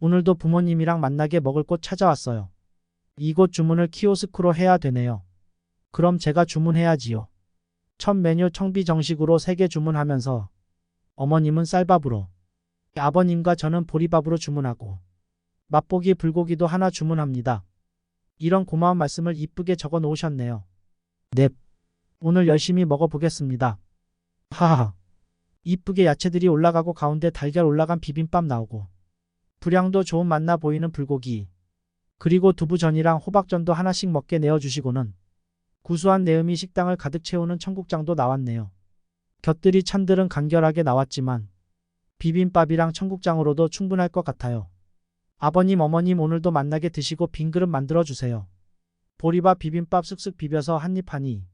오늘도 부모님이랑 만나게 먹을 곳 찾아왔어요. 이곳 주문을 키오스크로 해야 되네요. 그럼 제가 주문해야지요. 첫 메뉴 청비 정식으로 3개 주문하면서 어머님은 쌀밥으로 아버님과 저는 보리밥으로 주문하고 맛보기 불고기도 하나 주문합니다. 이런 고마운 말씀을 이쁘게 적어 놓으셨네요. 넵. 오늘 열심히 먹어보겠습니다. 하하. 이쁘게 야채들이 올라가고 가운데 달걀 올라간 비빔밥 나오고 불향도 좋은 맛나 보이는 불고기 그리고 두부전이랑 호박전도 하나씩 먹게 내어주시고는 구수한 내음이 식당을 가득 채우는 청국장도 나왔네요. 곁들이 찬들은 간결하게 나왔지만 비빔밥이랑 청국장으로도 충분할 것 같아요. 아버님 어머님 오늘도 만나게 드시고 빈 그릇 만들어 주세요. 보리밥 비빔밥 쓱쓱 비벼서 한입 하니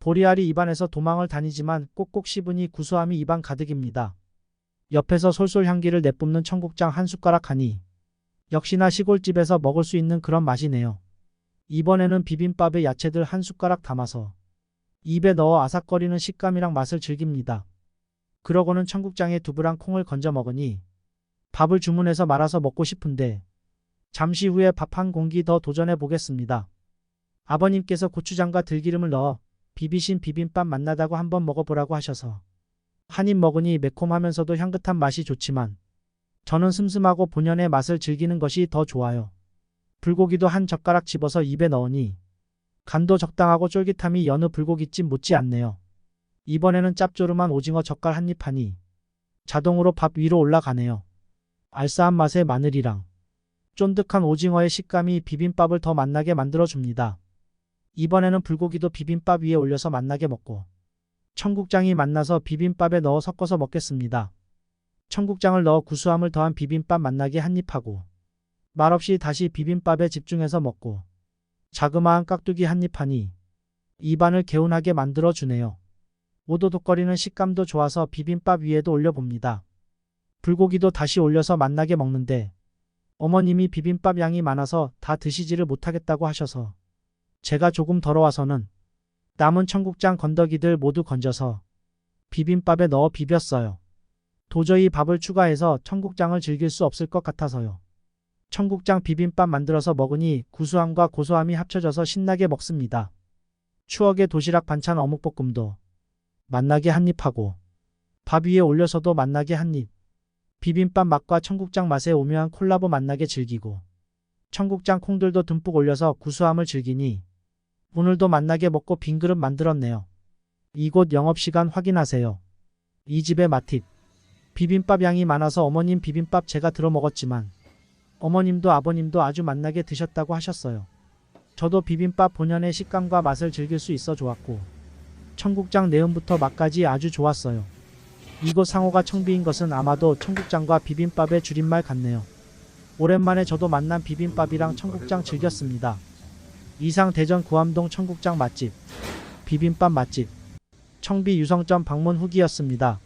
보리알이 입안에서 도망을 다니지만 꼭꼭 씹으니 구수함이 입안 가득입니다. 옆에서 솔솔 향기를 내뿜는 청국장 한 숟가락 하니 역시나 시골집에서 먹을 수 있는 그런 맛이네요. 이번에는 비빔밥에 야채들 한 숟가락 담아서 입에 넣어 아삭거리는 식감이랑 맛을 즐깁니다. 그러고는 청국장에 두부랑 콩을 건져 먹으니 밥을 주문해서 말아서 먹고 싶은데 잠시 후에 밥 한 공기 더 도전해 보겠습니다. 아버님께서 고추장과 들기름을 넣어 비비신 비빔밥 맛나다고 한번 먹어보라고 하셔서 한 입 먹으니 매콤하면서도 향긋한 맛이 좋지만 저는 슴슴하고 본연의 맛을 즐기는 것이 더 좋아요. 불고기도 한 젓가락 집어서 입에 넣으니 간도 적당하고 쫄깃함이 여느 불고기집 못지 않네요. 이번에는 짭조름한 오징어 젓갈 한 입 하니 자동으로 밥 위로 올라가네요. 알싸한 맛의 마늘이랑 쫀득한 오징어의 식감이 비빔밥을 더 맛나게 만들어줍니다. 이번에는 불고기도 비빔밥 위에 올려서 맛나게 먹고 청국장이 맛나서 비빔밥에 넣어 섞어서 먹겠습니다. 청국장을 넣어 구수함을 더한 비빔밥 맛나게 한입하고 말없이 다시 비빔밥에 집중해서 먹고 자그마한 깍두기 한입 하니 입안을 개운하게 만들어 주네요. 오도독거리는 식감도 좋아서 비빔밥 위에도 올려봅니다. 불고기도 다시 올려서 맛나게 먹는데 어머님이 비빔밥 양이 많아서 다 드시지를 못하겠다고 하셔서 제가 조금 더러워서는 남은 청국장 건더기들 모두 건져서 비빔밥에 넣어 비볐어요. 도저히 밥을 추가해서 청국장을 즐길 수 없을 것 같아서요. 청국장 비빔밥 만들어서 먹으니 구수함과 고소함이 합쳐져서 신나게 먹습니다. 추억의 도시락 반찬 어묵볶음도 맛나게 한입하고 밥 위에 올려서도 맛나게 한입. 비빔밥 맛과 청국장 맛의 오묘한 콜라보 맛나게 즐기고 청국장 콩들도 듬뿍 올려서 구수함을 즐기니 오늘도 맛나게 먹고 빈 그릇 만들었네요. 이곳 영업시간 확인하세요. 이 집의 맛팁. 비빔밥 양이 많아서 어머님 비빔밥 제가 들어 먹었지만 어머님도 아버님도 아주 맛나게 드셨다고 하셨어요. 저도 비빔밥 본연의 식감과 맛을 즐길 수 있어 좋았고 청국장 내음부터 맛까지 아주 좋았어요. 이곳 상호가 청비인 것은 아마도 청국장과 비빔밥의 줄임말 같네요. 오랜만에 저도 만난 비빔밥이랑 청국장 즐겼습니다. 이상 대전 구암동 청국장 맛집, 비빔밥 맛집, 청비 유성점 방문 후기였습니다.